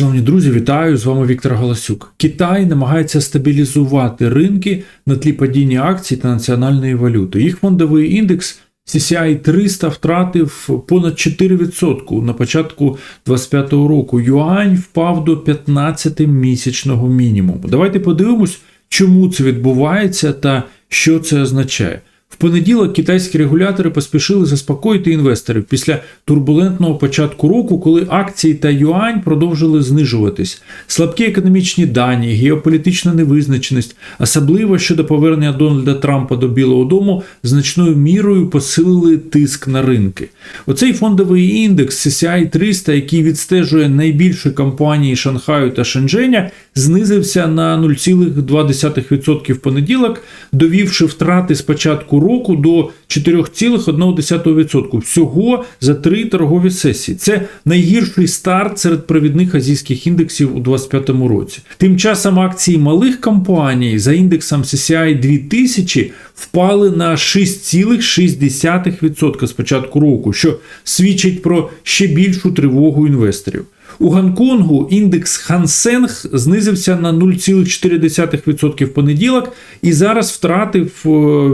Шановні друзі, вітаю! З вами Віктор Галасюк. Китай намагається стабілізувати ринки на тлі падіння акцій та національної валюти. Їх фондовий індекс CCI 300 втратив понад 4% на початку 2025 року. Юань впав до 15-місячного мінімуму. Давайте подивимось, чому це відбувається та що це означає. В понеділок китайські регулятори поспішили заспокоїти інвесторів після турбулентного початку року, коли акції та юань продовжили знижуватись. Слабкі економічні дані, геополітична невизначеність, особливо щодо повернення Дональда Трампа до Білого Дому, значною мірою посилили тиск на ринки. Оцей фондовий індекс CCI 300, який відстежує найбільші компанії Шанхаю та Шенженя, знизився на 0,2% в понеділок, довівши втрати з початку року до 4,1% всього за три торгові сесії. Це найгірший старт серед провідних азійських індексів у 2025 році. Тим часом акції малих компаній за індексом CCI 2000 впали на 6,6% з початку року, що свідчить про ще більшу тривогу інвесторів. У Гонконгу індекс Seng знизився на 0,4% в понеділок і зараз втратив е,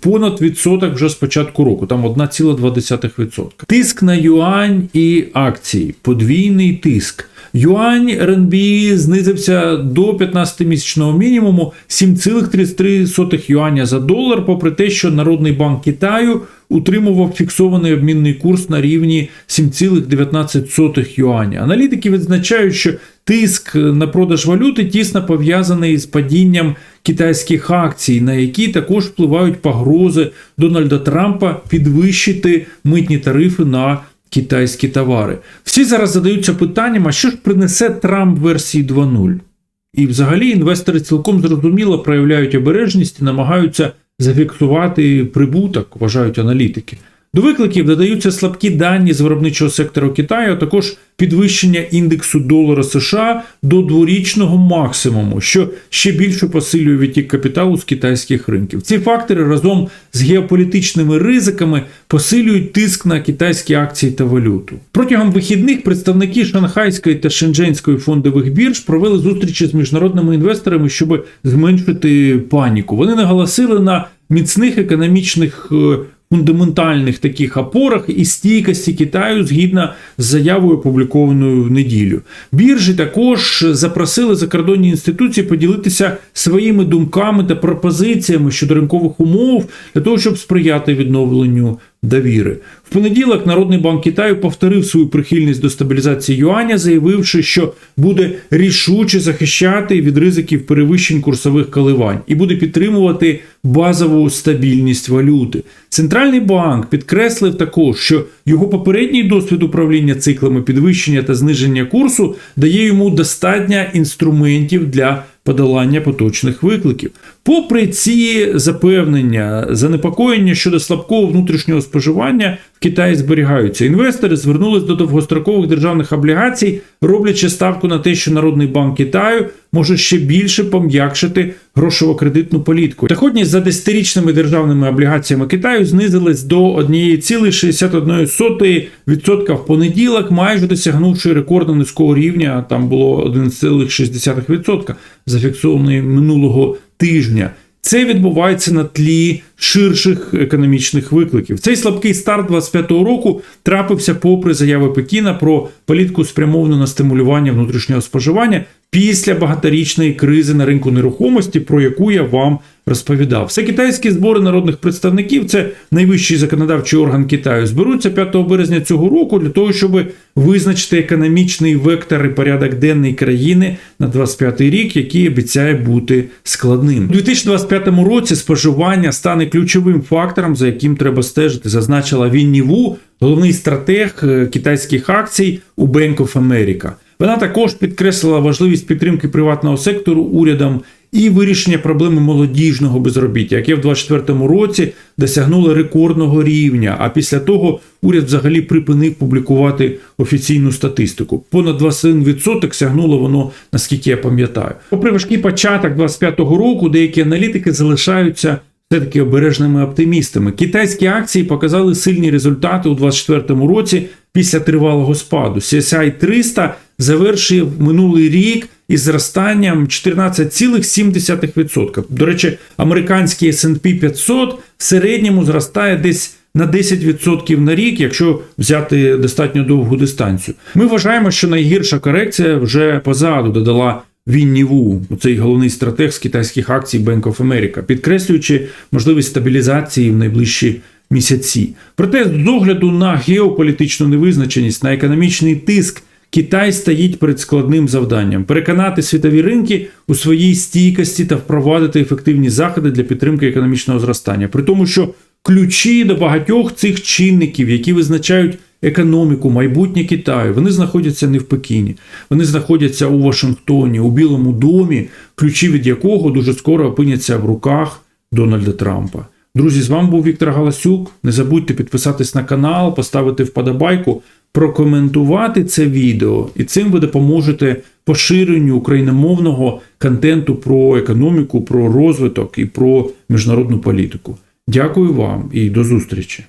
понад відсоток вже з початку року, там 1,2%. Тиск на юань і акції, подвійний тиск. Юань РНБ знизився до 15-місячного мінімуму 7,33 юаня за долар, попри те, що Народний банк Китаю утримував фіксований обмінний курс на рівні 7,19 юаня. Аналітики відзначають, що тиск на продаж валюти тісно пов'язаний з падінням китайських акцій, на які також впливають погрози Дональда Трампа підвищити митні тарифи на китайські товари. Всі зараз задаються питанням, а що ж принесе Трамп версії 2.0? І взагалі інвестори цілком зрозуміло проявляють обережність і намагаються зафіксувати прибуток, вважають аналітики. До викликів додаються слабкі дані з виробничого сектору Китаю, а також підвищення індексу долара США до дворічного максимуму, що ще більше посилює відтік капіталу з китайських ринків. Ці фактори разом з геополітичними ризиками посилюють тиск на китайські акції та валюту. Протягом вихідних представники Шанхайської та Шендженської фондових бірж провели зустрічі з міжнародними інвесторами, щоб зменшити паніку. Вони наголосили на міцних економічних е, фундаментальних таких опорах і стійкості Китаю згідно з заявою, опублікованою в неділю. Біржі також запросили закордонні інституції поділитися своїми думками та пропозиціями щодо ринкових умов для того, щоб сприяти відновленню довіри. В понеділок Народний банк Китаю повторив свою прихильність до стабілізації юаня, заявивши, що буде рішуче захищати від ризиків перевищень курсових коливань і буде підтримувати базову стабільність валюти. Центральний банк підкреслив також, що його попередній досвід управління циклами підвищення та зниження курсу дає йому достатньо інструментів для подолання поточних викликів. Попри ці запевнення, занепокоєння щодо слабкого внутрішнього споживання в Китаї зберігаються. Інвестори звернулись до довгострокових державних облігацій, роблячи ставку на те, що Народний банк Китаю може ще більше пом'якшити грошово-кредитну політику. Доходність за десятирічними державними облігаціями Китаю знизилась до 1,61% в понеділок, майже досягнувши рекордно низького рівня. Там було 1,6% зафіксованої минулого тижня. Це відбувається на тлі ширших економічних викликів. Цей слабкий старт 25-го року трапився попри заяви Пекіна про політику спрямовану на стимулювання внутрішнього споживання після багаторічної кризи на ринку нерухомості, про яку я вам розповідав. Все китайські збори народних представників, це найвищий законодавчий орган Китаю, зберуться 5 березня цього року для того, щоб визначити економічний вектор і порядок денний країни на 25 рік, який обіцяє бути складним. У 2025 році споживання стане ключовим фактором, за яким треба стежити, зазначила Вінні Ву, головний стратег е, китайських акцій у Bank of America. Вона також підкреслила важливість підтримки приватного сектору урядом і вирішення проблеми молодіжного безробіття, яке в 2024 році досягнуло рекордного рівня. А після того уряд взагалі припинив публікувати офіційну статистику. Понад 21% сягнуло воно, наскільки я пам'ятаю. Попри важкий початок 2025 року, деякі аналітики залишаються все-таки обережними оптимістами. Китайські акції показали сильні результати у 2024 році після тривалого спаду. CSI 300 завершив минулий рік із зростанням 14,7%. До речі, американський S&P 500 в середньому зростає десь на 10% на рік, якщо взяти достатньо довгу дистанцію. Ми вважаємо, що найгірша корекція вже позаду додала Вінні Ву, цей головний стратег з китайських акцій Bank of America, підкреслюючи можливість стабілізації в найближчі місяці. Проте, з огляду на геополітичну невизначеність, на економічний тиск, Китай стоїть перед складним завданням переконати світові ринки у своїй стійкості та впровадити ефективні заходи для підтримки економічного зростання. При тому, що ключі до багатьох цих чинників, які визначають економіку, майбутнє Китаю, вони знаходяться не в Пекіні, вони знаходяться у Вашингтоні, у Білому домі, ключі від якого дуже скоро опиняться в руках Дональда Трампа. Друзі, з вами був Віктор Галасюк. Не забудьте підписатись на канал, поставити вподобайку, прокоментувати це відео, і цим ви допоможете поширенню україномовного контенту про економіку, про розвиток і про міжнародну політику. Дякую вам і до зустрічі!